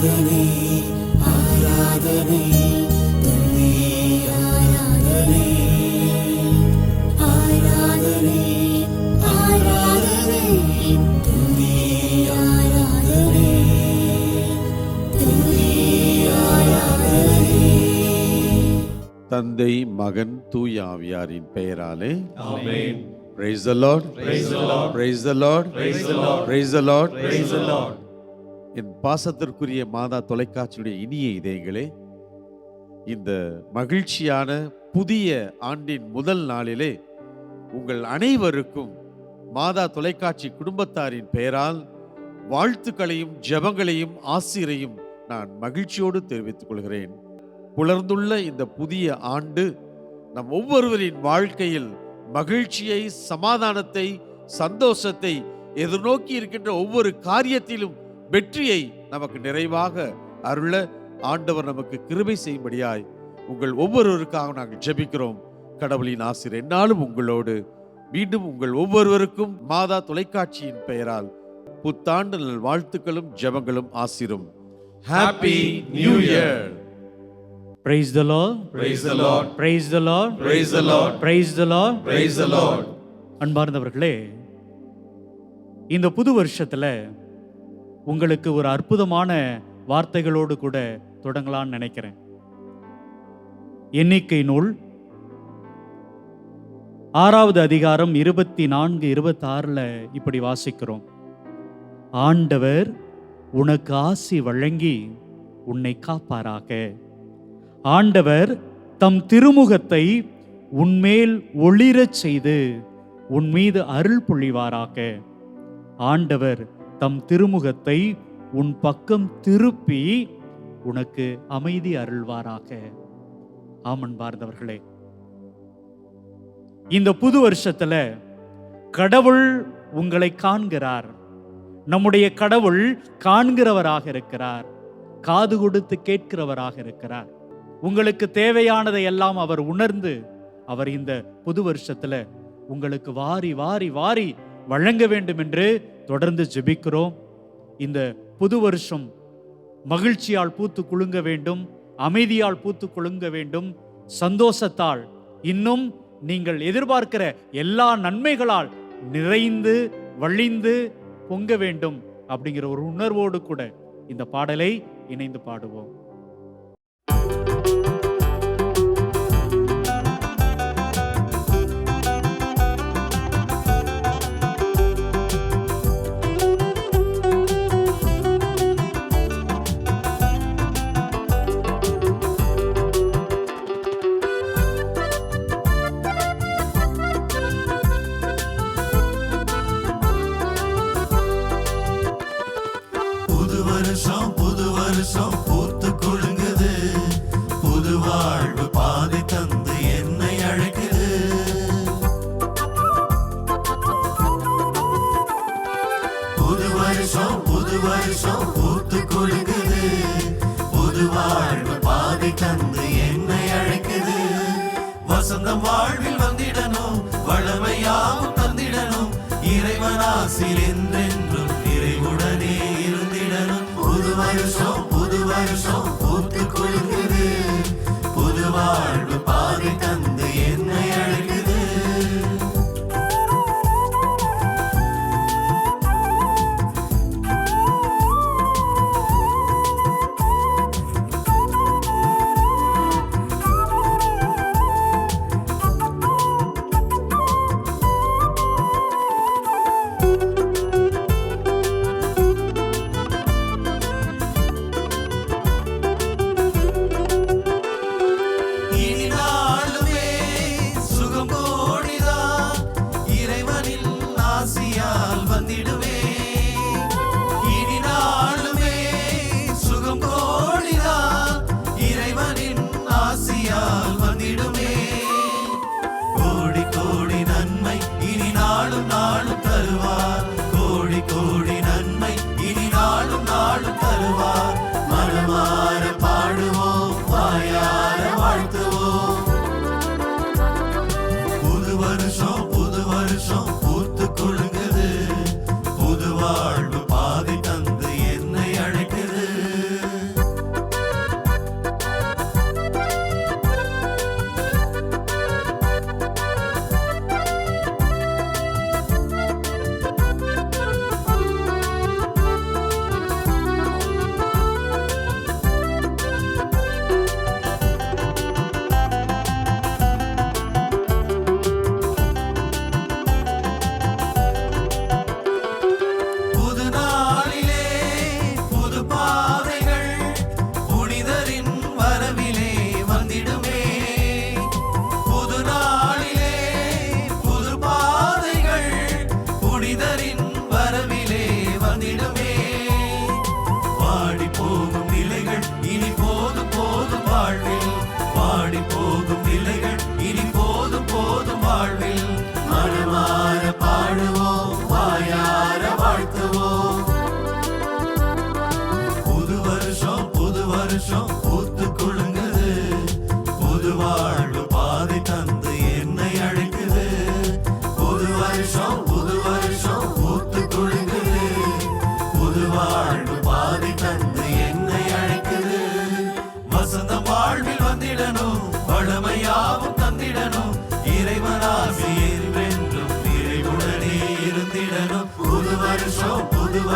ஆராதனை ஆராதனை துதி ஆராதனை ஆராதனை ஆராதனை துதி ஆராதனை துதி ஆராதனை தந்தை மகன் தூய ஆவியாரின் பெயராலே ஆமென் Praise the Lord. Praise the Lord. Praise the Lord. Praise the Lord. Praise the Lord. Praise the Lord. என் பாசத்திற்குரிய மாதா தொலைக்காட்சியுடைய இனிய இதயங்களே இந்த மகிழ்ச்சியான புதிய ஆண்டின் முதல் நாளிலே உங்கள் அனைவருக்கும் மாதா தொலைக்காட்சி குடும்பத்தாரின் பெயரால் வாழ்த்துக்களையும் ஜெபங்களையும் ஆசிரையும் நான் மகிழ்ச்சியோடு தெரிவித்துக் கொள்கிறேன். புலர்ந்துள்ள இந்த புதிய ஆண்டு நம் ஒவ்வொருவரின் வாழ்க்கையில் மகிழ்ச்சியை சமாதானத்தை சந்தோஷத்தை எதிர்நோக்கி இருக்கின்ற ஒவ்வொரு காரியத்திலும் வெற்றியை நமக்கு நிறைவாக அருள ஆண்டவர் நமக்கு கிருபை செய்யும்படியாய் உங்கள் ஒவ்வொருவருக்காக நாங்கள் ஜெபிக்கிறோம் கடவுளின் ஆசிரியர் என்னாலும் உங்களோடு மீண்டும் உங்கள் ஒவ்வொருவருக்கும் மாதா தொலைக்காட்சியின் பெயரால் புத்தாண்டு நல் வாழ்த்துக்களும் ஜெபங்களும் ஆசிரும் happy new year Praise the Lord. Praise the Lord. Praise the Lord. Praise the Lord. Praise the Lord. Praise the Lord. அன்பார்ந்தவர்களே இந்த புது வருஷத்துல உங்களுக்கு ஒரு அற்புதமான வார்த்தைகளோடு கூட தொடங்கலாம்னு நினைக்கிறேன். எண்ணிக்கை நூல். ஆறாவது அதிகாரம் இருபத்தி நான்கு இருபத்தி இப்படி வாசிக்கிறோம். ஆண்டவர் உனக்கு ஆசி வழங்கி உன்னை காப்பாராக. ஆண்டவர் தம் திருமுகத்தை உன்மேல் ஒளிரச் செய்து உன் மீது அருள் பொழிவாராக ஆண்டவர் தம் திருமுகத்தை உன் பக்கம் திருப்பி உனக்கு அமைதி அருள்வாராக. ஆமன் பார்ந்தவர்களே இந்த புது வருஷத்துல கடவுள் உங்களை காண்கிறார். நம்முடைய கடவுள் காண்கிறவராக இருக்கிறார். காது கொடுத்து கேட்கிறவராக இருக்கிறார். உங்களுக்கு தேவையானதை எல்லாம் அவர் உணர்ந்து அவர் இந்த புது வருஷத்துல உங்களுக்கு வாரி வாரி வாரி வழங்க வேண்டும் என்று தொடர்ந்து ஜெபிக்கிறோம். இந்த புது வருஷம் மகிழ்ச்சியால் பூத்து குலுங்க வேண்டும் அமைதியால் பூத்து குலுங்க வேண்டும். சந்தோஷத்தால் இன்னும் நீங்கள் எதிர்பார்க்கிற எல்லா நன்மைகளால் நிறைந்து வழிந்து பொங்க வேண்டும் அப்படிங்கிற ஒரு உணர்வோடு கூட இந்த பாடலை இணைந்து பாடுவோம். வசந்தம் வாழ்வில் வந்திடணும் வளமையாவும் தந்திடணும் இறைவனாசில் என்றென்றும்.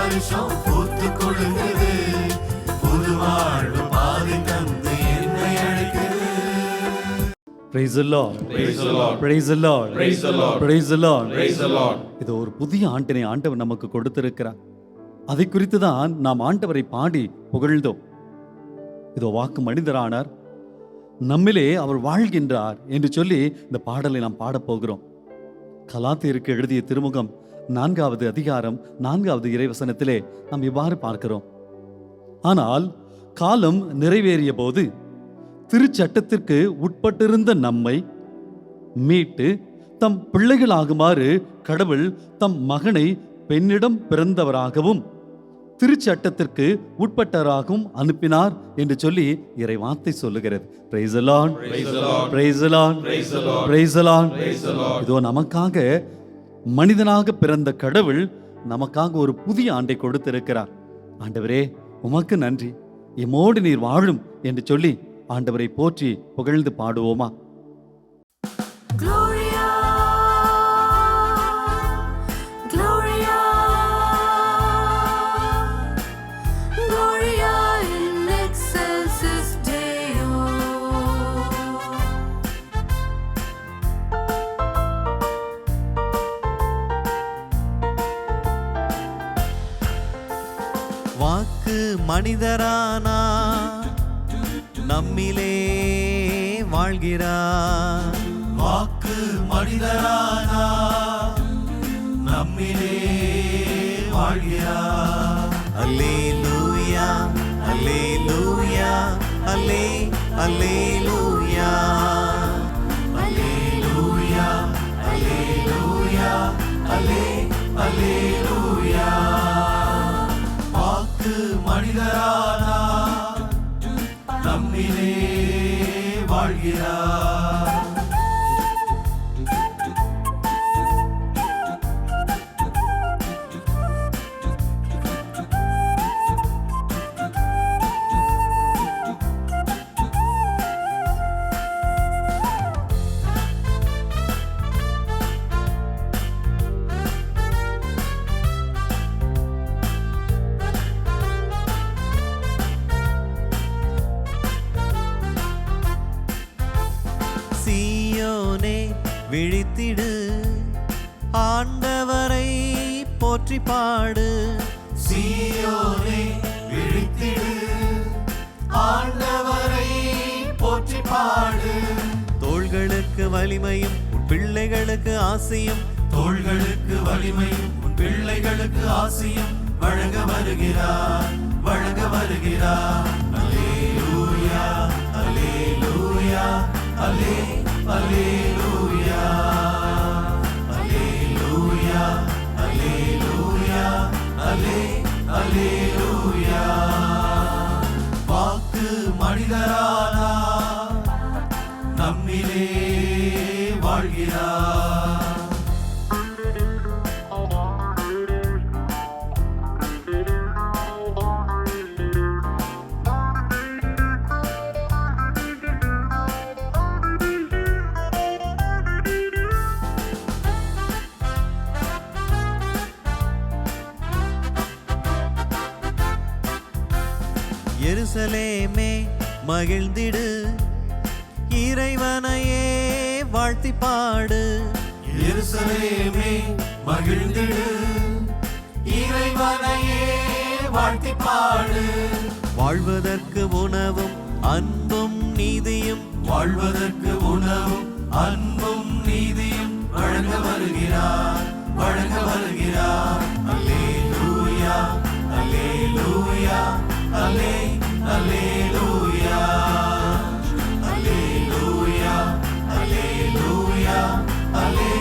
வருஷம் பூத்து கொள்ளுங்குது புது வாழ்வு பாதை தந்து என்னை அழைக்குது Praise the Lord. Praise the Lord. Praise the Lord. Praise the Lord. Praise the Lord. Praise the Lord. இது ஒரு புதிய ஆண்டினை ஆண்டவர் நமக்கு கொடுத்திருக்கிறார் அதை குறித்து தான் நாம் ஆண்டவரை பாடி புகழ்ந்தோம் இதோ வாக்கு மனிதரானார் நம்மிலே அவர் வாழ்கின்றார் என்று சொல்லி இந்த பாடலை நாம் பாடப் போகிறோம் கலாத்தியருக்கு எழுதிய திருமுகம் நான்காவது அதிகாரம் நான்காவது இறைவசனத்திலே நாம் இவ்வாறு பார்க்கிறோம் ஆனால் காலம் நிறைவேறிய போது திருச்சட்டத்திற்கு உட்பட்டிருந்த நம்மை மீட்டு தம் பிள்ளைகளாகுமாறு கடவுள் தம் மகனை பெண்ணிடம் பிறந்தவராகவும் திருச்சட்டத்திற்கு உட்பட்டவராகவும் அனுப்பினார் என்று சொல்லி இறை வார்த்தை சொல்லுகிறது Praise the Lord. Praise the Lord. Praise the Lord. Praise the Lord. Praise the Lord. Praise the Lord. இதோ நமக்காக மனிதனாக பிறந்த கடவுள் நமக்காக ஒரு புதிய ஆண்டை கொடுத்திருக்கிறார். ஆண்டவரே உமக்கு நன்றி. எம்மோடு நீர் வாழும் என்று சொல்லி ஆண்டவரை போற்றி புகழ்ந்து பாடுவோமா? மனிதரானா? நம்மிலே வாழ்கிறார். வாக்கு மனிதரானா? நம்மிலே வாழ்கிறார். அல்லேலூயா அல்லேலூயா அல்லே அல்லேலூயா. அல்லேலூயா அல்லேலூயா அல்லே அல்லேலூயா. வாக்கு வாழ்கிறார் விழித்திடு ஆண்டவரை போற்றி பாடு. சீயோனே விழித்திடு ஆண்டவரை போற்றி பாடு. தோள்களுக்கு வலிமையும் உன் பிள்ளைகளுக்கு ஆசையும். தோள்களுக்கு வலிமையும் உன் பிள்ளைகளுக்கு ஆசையும். வழங்க வருகிறார் வழங்க வருகிறார். அல்லேலூயா அல்லேலூயா அல்லே அல்லேலூயா வாக்கு மனிதரானா நம்மிலே வாழ்கிறார் மகிழ்ந்திடு. இறைவனையே வாழ்த்தி பாடு எருசலேமே மகிழ்ந்திடு. இறைவனையே வாழ்த்தி பாடு வாழ்வதற்கு உணவும் அன்பும் நீதியும். வாழ்வதற்கு உணவும் அன்பும் நீதியும் வழங்க வருகிறார் வழங்க வருகிறார். அல்லேலூயா அல்லேலூயா. அல்லே அல்லேலூயா அல்லேலூயா அல்லேலூயா அல்லே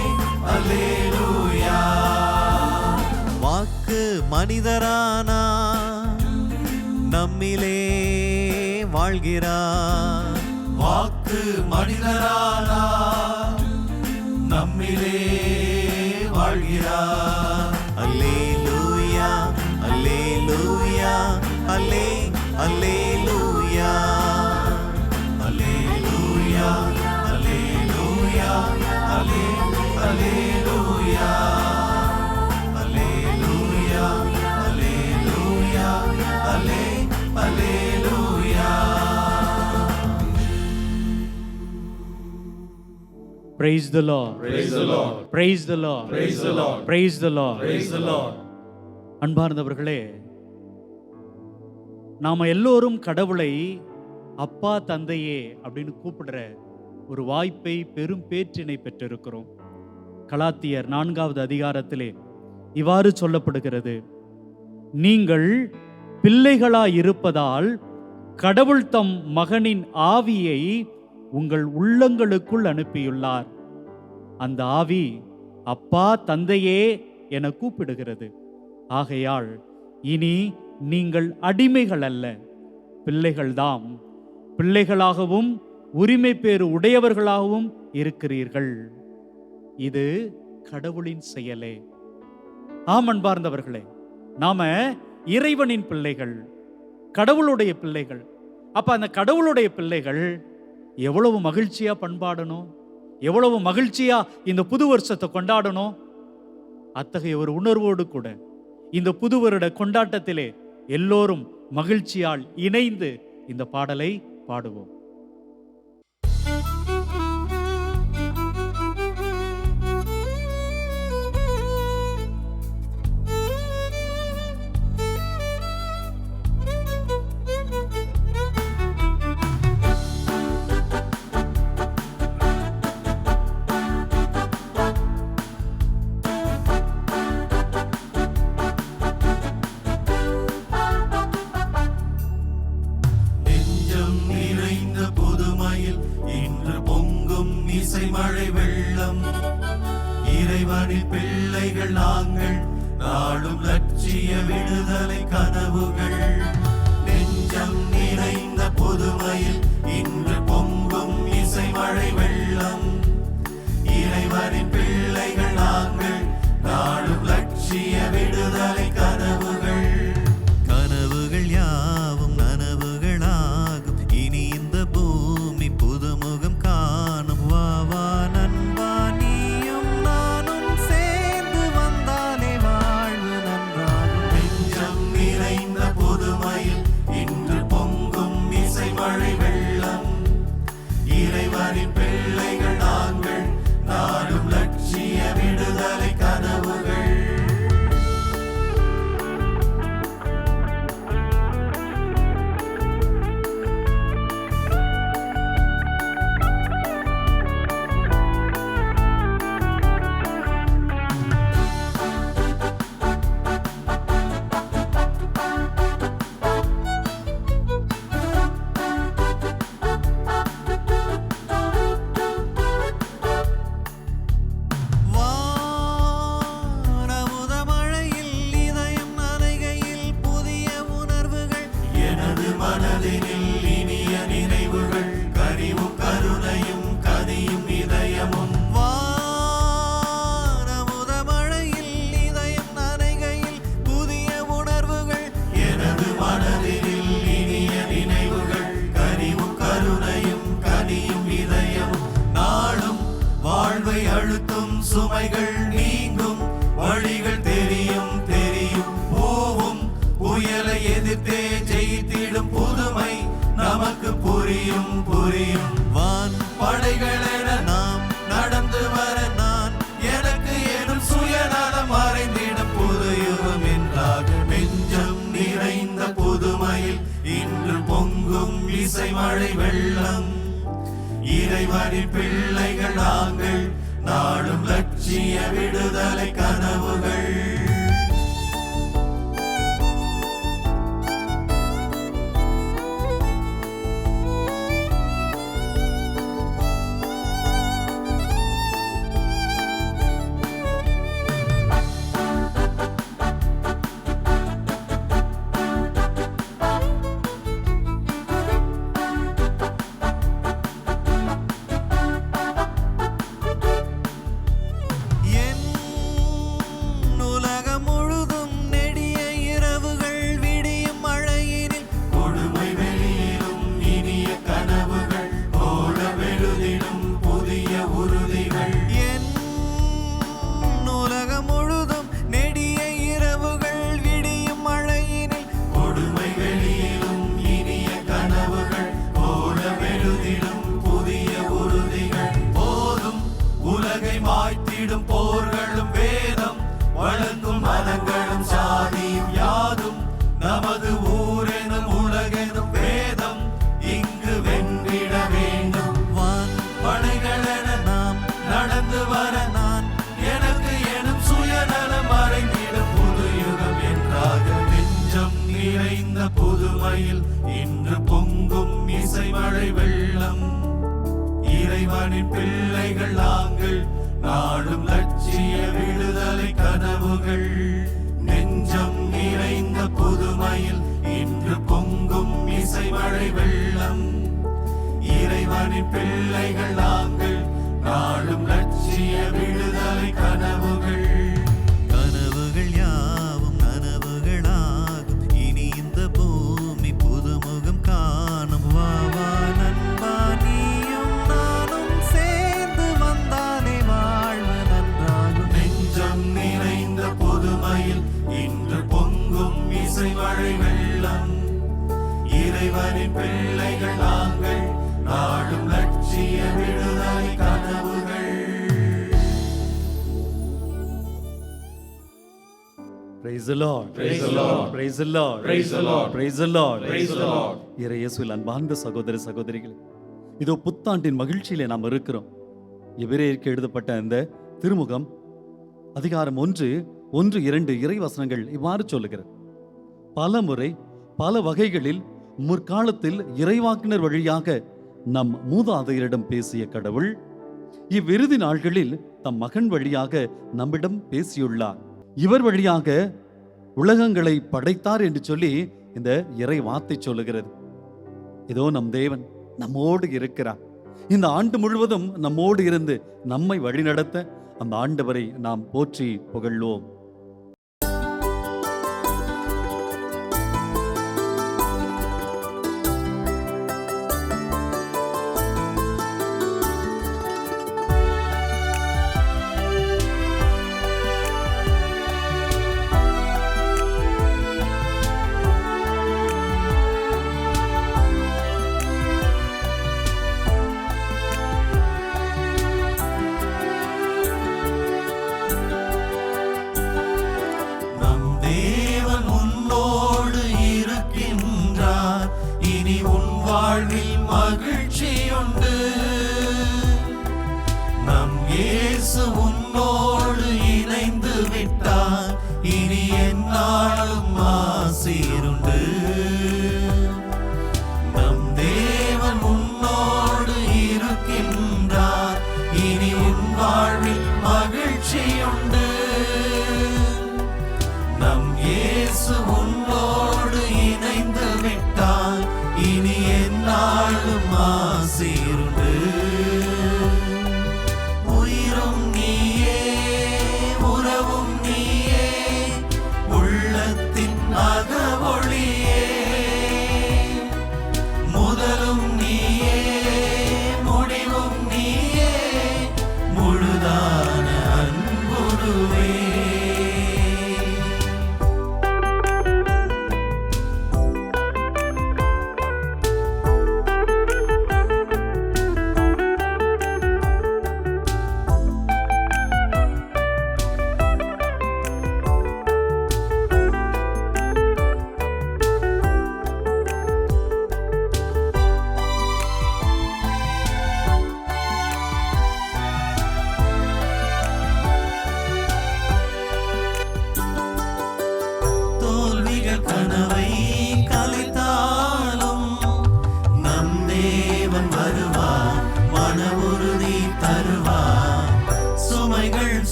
அல்லேலூயா வாக்கு மனிதரானா? நம்மிலே வாழ்கிறார் வாக்கு மனிதரானா? நம்மிலே வாழ்கிறார் அல்லேலூயா அல்லேலூயா. அல்லே அல்லேலூயா அல்லேலூயா அல்லேலூயா அல்லே அல்லேலூயா அல்லேலூயா அல்லேலூயா அல்லே அல்லேலூயா Praise the Lord. Praise the Lord. Praise the Lord. Praise the Lord. Praise the Lord. Praise the Lord. அன்பார்ந்தவர்களே நாம எல்லோரும் கடவுளை அப்பா தந்தையே அப்படின்னு கூப்பிடுற ஒரு வாய்ப்பை பெரும் பேற்றினை பெற்றிருக்கிறோம். கலாத்தியர் நான்காவது அதிகாரத்திலே இவ்வாறு சொல்லப்படுகிறது. நீங்கள் பிள்ளைகளாய் இருப்பதால் கடவுள் தம் மகனின் ஆவியை உங்கள் உள்ளங்களுக்குள் அனுப்பியுள்ளார். அந்த ஆவி அப்பா தந்தையே என கூப்பிடுகிறது. ஆகையால் இனி நீங்கள் அடிமைகள் அல்ல. பிள்ளைகள்தாம். பிள்ளைகளாகவும் உரிமை பேறு உடையவர்களாகவும் இருக்கிறீர்கள். இது கடவுளின் செயலே. ஆம் அன்பார்ந்தவர்களே நாம இறைவனின் பிள்ளைகள் கடவுளுடைய பிள்ளைகள். அப்ப அந்த கடவுளுடைய பிள்ளைகள் எவ்வளவு மகிழ்ச்சியா பண்பாடணும்? எவ்வளவு மகிழ்ச்சியா இந்த புது வருஷத்தை கொண்டாடணும்? அத்தகைய ஒரு உணர்வோடு கூட இந்த புது வருட கொண்டாட்டத்திலே எல்லோரும் மகிழ்ச்சியால் இணைந்து இந்த பாடலை பாடுவோம். விடுதலை எதிர்த்தே ஜெயித்திடும் புதுமை நமக்கு புரியும் புரியும். வான் படைகளென நாம் நடந்து வர நான் எனக்கு எனும் சுயநலம் மறைந்திடும் புது யுகம் என்றாக நெஞ்சம் நிறைந்த புதுமையில் இன்று பொங்கும் இசை மழை வெள்ளம். இறைவனின் பிள்ளைகள் நாங்கள் நாடும் லட்சிய விடுதலை கனவுகள். இறைவனின் பிள்ளைகள் நாங்கள் நாடும் லட்சிய விடுதலை கனவுகள். நெஞ்சம் நிறைந்த புதுமையில் இன்று பொங்கும் இசை மழை வெள்ளம். இறைவனின் பிள்ளைகள் நாங்கள் நாடும் லட்சிய விடுதலை கனவுகள். நாடும் லட்சிய விடுதலை கனவுகள் Praise the Lord. Praise the Lord. Praise the Lord. Praise the Lord. Praise the Lord. Praise the Lord. இயேசுவில் அன்பார்ந்த சகோதர சகோதரிகளே இதோ புத்தாண்டின் மகிழ்ச்சியிலே நாம் இருக்கிறோம் எபிரேயருக்கு எழுதப்பட்ட அந்த திருமுகம் அதிகாரம் ஒன்று ஒன்று இரண்டு இறை வசனங்கள் இவ்வாறு சொல்லுகிறது பல முறை பல வகைகளில் முற்காலத்தில் இறைவாக்கினர் வழியாக நம் மூதாதையரிடம் பேசிய கடவுள் இவ்விருதி நாள்களில் தம் மகன் வழியாக நம்மிடம் பேசியுள்ளார். இவர் வழியாக உலகங்களை படைத்தார் என்று சொல்லி இந்த இறை வார்த்தை சொல்லுகிறது. இதோ நம் தேவன் நம்மோடு இருக்கிறார். இந்த ஆண்டு முழுவதும் நம்மோடு இருந்து நம்மை வழிநடத்த அந்த ஆண்டவரை நாம் போற்றி புகழ்வோம்.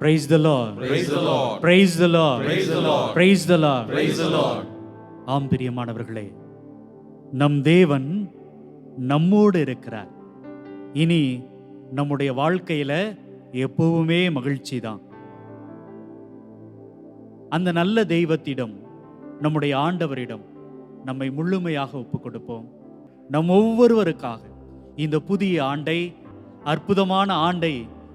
Praise the Lord. Praise the Lord. Praise the Lord. Praise the Lord. Praise the Lord. Praise the Lord. ஆம் பிரியமானவர்களே நம் தேவன் நம்மோடு இருக்கிறார் இனி நம்முடைய வாழ்க்கையில எப்பவுமே மகிழ்ச்சி தான் அந்த நல்ல தெய்வத்திடம் நம்முடைய ஆண்டவரிடம் நம்மை முழுமையாக ஒப்புக் கொடுப்போம் நம் ஒவ்வொருவருக்காக இந்த புதிய ஆண்டை அற்புதமான ஆண்டை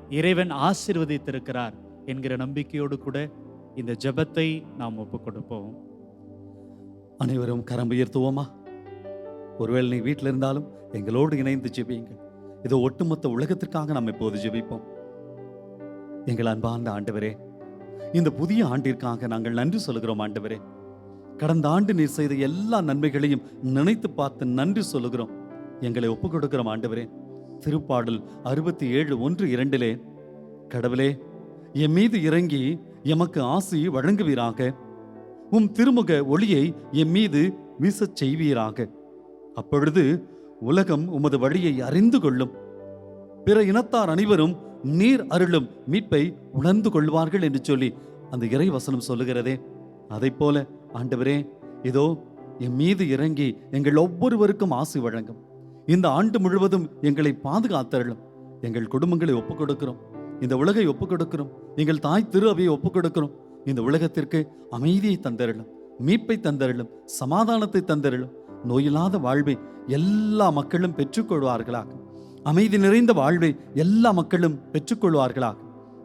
இறைவன் ஆசிர்வதித்திருக்கிறார் என்கிற நம்பிக்கையோடு கூட இந்த ஜெபத்தை நாம் ஒப்புக் கொடுப்போம் அனைவரும் கரம் உயர்த்துவோமா ஒருவேளை நீ வீட்டில் இருந்தாலும் எங்களோடு இணைந்து ஜெபியுங்கள். இதோ ஒட்டுமொத்த உலகத்திற்காக நாம் இப்போது ஜெபிப்போம். எங்கள் அன்பார்ந்த ஆண்டவரே இந்த புதிய ஆண்டிற்காக நாங்கள் நன்றி சொல்கிறோம் ஆண்டவரே. கடந்த ஆண்டு நீர் செய்த எல்லா நன்மைகளையும் நினைத்து பார்த்து நன்றி சொல்லுகிறோம். எங்களை ஒப்புக் கொடுக்கிறோம் ஆண்டவரே. திருப்பாடல் அறுபத்தி ஏழு ஒன்று இரண்டிலே கடவுளே என் மீது இறங்கி எமக்கு ஆசி வழங்குவீராக. உம் திருமுக ஒளியை என் மீது வீசச் செய்வீராக. அப்பொழுது உலகம் உமது வழியை அறிந்து கொள்ளும். பிற இனத்தார் அனைவரும் நீர் அருளும் மீட்பை உணர்ந்து கொள்வார்கள் என்று சொல்லி அந்த இறை வசனம் சொல்லுகிறதே. அதைப் போல ஆண்டவரே இதோ என் மீது இறங்கி எங்கள் ஒவ்வொருவருக்கும் ஆசி வழங்கும். இந்த ஆண்டு முழுவதும் எங்களை பாதுகாத்தருளும். எங்கள் குடும்பங்களை ஒப்புக் கொடுக்கிறோம் இந்த உலகை ஒப்புக் கொடுக்கிறோம் எங்கள் தாய் திரு அவையை ஒப்புக் கொடுக்கிறோம் இந்த உலகத்திற்கு அமைதியை தந்தருளும். மீட்பை தந்தருளும். சமாதானத்தை தந்தருளும். நோயில்லாத வாழ்வை எல்லா மக்களும் பெற்றுக்கொள்வார்களாக. அமைதி நிறைந்த வாழ்வை எல்லா மக்களும் பெற்றுக்கொள்வார்களாக.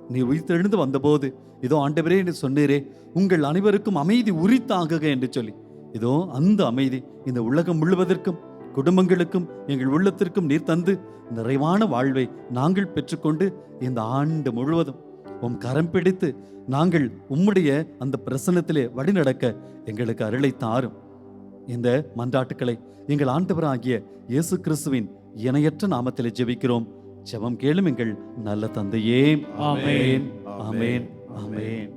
நீ உயிர்த்தெழுந்து வந்தபோது இதோ ஆண்டவரே என்று சொன்னீரே உங்கள் அனைவருக்கும் அமைதி உரித்தாகுக என்று சொல்லி. இதோ அந்த அமைதி இந்த உலகம் முழுவதற்கும் குடும்பங்களுக்கும் எங்கள் உள்ளத்திற்கும் நீர் தந்து நிறைவான வாழ்வை நாங்கள் பெற்றுக்கொண்டு இந்த ஆண்டு முழுவதும் உம் கரம் பிடித்து நாங்கள் உம்முடைய அந்த பிரசன்னத்திலே வழிநடக்க எங்களுக்கு அருளை தாரும். இந்த மன்றாட்டுக்களை எங்கள் ஆண்டவராகிய இயேசு கிறிஸ்துவின் இணையற்ற நாமத்திலே ஜெபிக்கிறோம். ஜெபம் கேளும் எங்கள் நல்ல தந்தையே. ஆமென். ஆமென். ஆமென்.